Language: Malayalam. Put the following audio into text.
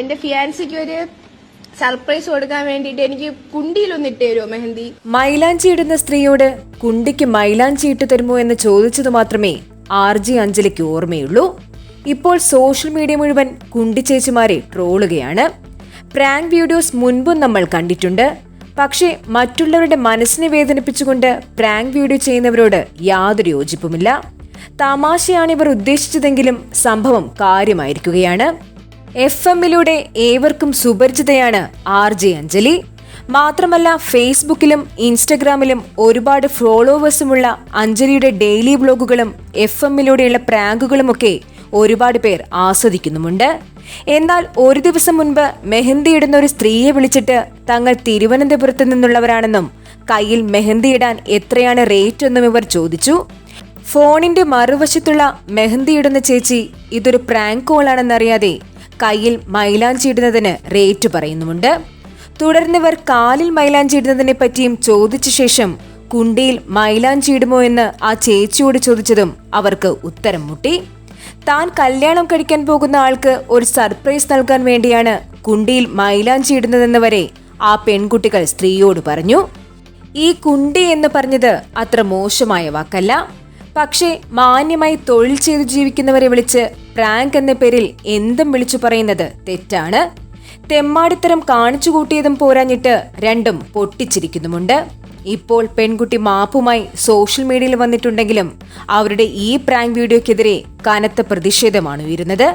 എന്റെ ഫിയാൻസിക്ക് ഒരു സർപ്രൈസ് കൊടുക്കാൻ വേണ്ടിയിട്ട് എനിക്ക് കുണ്ടിയിലൊന്ന് ഇട്ട് തരുമോ മെഹന്തി? മൈലാഞ്ചി ഇടുന്ന സ്ത്രീയോട് കുണ്ടിക്ക് മൈലാഞ്ചി ഇട്ടു തരുമോ എന്ന് ചോദിച്ചത് മാത്രമേ ആർ ജി അഞ്ജലിക്ക് ഓർമ്മയുള്ളൂ. ഇപ്പോൾ സോഷ്യൽ മീഡിയ മുഴുവൻ കുണ്ടി ചേച്ചിമാരെ ട്രോളുകയാണ്. പ്രാങ്ക് വീഡിയോസ് മുൻപും നമ്മൾ കണ്ടിട്ടുണ്ട്. പക്ഷേ മറ്റുള്ളവരുടെ മനസ്സിനെ വേദനിപ്പിച്ചുകൊണ്ട് പ്രാങ്ക് വീഡിയോ ചെയ്യുന്നവരോട് യാതൊരു യോജിപ്പുമില്ല. തമാശയാണ് ഇവർ ഉദ്ദേശിച്ചതെങ്കിലും സംഭവം കാര്യമായിരിക്കുകയാണ്. എഫ് എമ്മിലൂടെ ഏവർക്കും സുപരിചിതയാണ് ആർ ജെ അഞ്ജലി. മാത്രമല്ല ഫേസ്ബുക്കിലും ഇൻസ്റ്റഗ്രാമിലും ഒരുപാട് ഫോളോവേഴ്സുമുള്ള അഞ്ജലിയുടെ ഡെയിലി ബ്ലോഗുകളും എഫ് എമ്മിലൂടെയുള്ള പ്രാങ്കുകളുമൊക്കെ ഒരുപാട് പേർ ആസ്വദിക്കുന്നുമുണ്ട്. എന്നാൽ ഒരു ദിവസം മുൻപ് മെഹന്തി ഇടുന്ന ഒരു സ്ത്രീയെ വിളിച്ചിട്ട് തങ്ങൾ തിരുവനന്തപുരത്ത് നിന്നുള്ളവരാണെന്നും കയ്യിൽ മെഹന്തി ഇടാൻ എത്രയാണ് റേറ്റ് എന്നും ഇവർ ചോദിച്ചു. ഫോണിന്റെ മറുവശത്തുള്ള മെഹന്തി ഇടുന്ന ചേച്ചി ഇതൊരു പ്രാങ്ക് കോളാണെന്നറിയാതെ കയ്യിൽ മൈലാഞ്ചി ഇടുന്നതിന് റേറ്റ് പറയുന്നുമുണ്ട്. തുടർന്നിവർ കാലിൽ മൈലാഞ്ചി ഇടുന്നതിനെ പറ്റിയും ചോദിച്ച ശേഷം കുണ്ടിയിൽ മൈലാഞ്ചി ഇടുമോ എന്ന് ആ ചേച്ചിയോട് ചോദിച്ചതും അവർക്ക് ഉത്തരം മുട്ടി. താൻ കല്യാണം കഴിക്കാൻ പോകുന്ന ആൾക്ക് ഒരു സർപ്രൈസ് നൽകാൻ വേണ്ടിയാണ് കുണ്ടിയിൽ മൈലാഞ്ചി ഇടുന്നതെന്ന് വരെ ആ പെൺകുട്ടികൾ സ്ത്രീയോട് പറഞ്ഞു. ഈ കുണ്ടി എന്ന് പറഞ്ഞത് അത്ര മോശമായ വാക്കല്ല. പക്ഷേ മാന്യമായി തൊഴിൽ ചെയ്തു ജീവിക്കുന്നവരെ വിളിച്ച് പ്രാങ്ക് എന്ന പേരിൽ എന്തും വിളിച്ചു പറയുന്നത് തെറ്റാണ്. തെമ്മാടിത്തരം കാണിച്ചു കൂട്ടിയതും പോരാഞ്ഞിട്ട് രണ്ടും പൊട്ടിച്ചിരിക്കുന്നുമുണ്ട്. ഇപ്പോൾ പെൺകുട്ടി മാപ്പുമായി സോഷ്യൽ മീഡിയയിൽ വന്നിട്ടുണ്ടെങ്കിലും അവരുടെ ഈ പ്രാങ്ക് വീഡിയോക്കെതിരെ കനത്ത പ്രതിഷേധമാണ് ഉയരുന്നത്.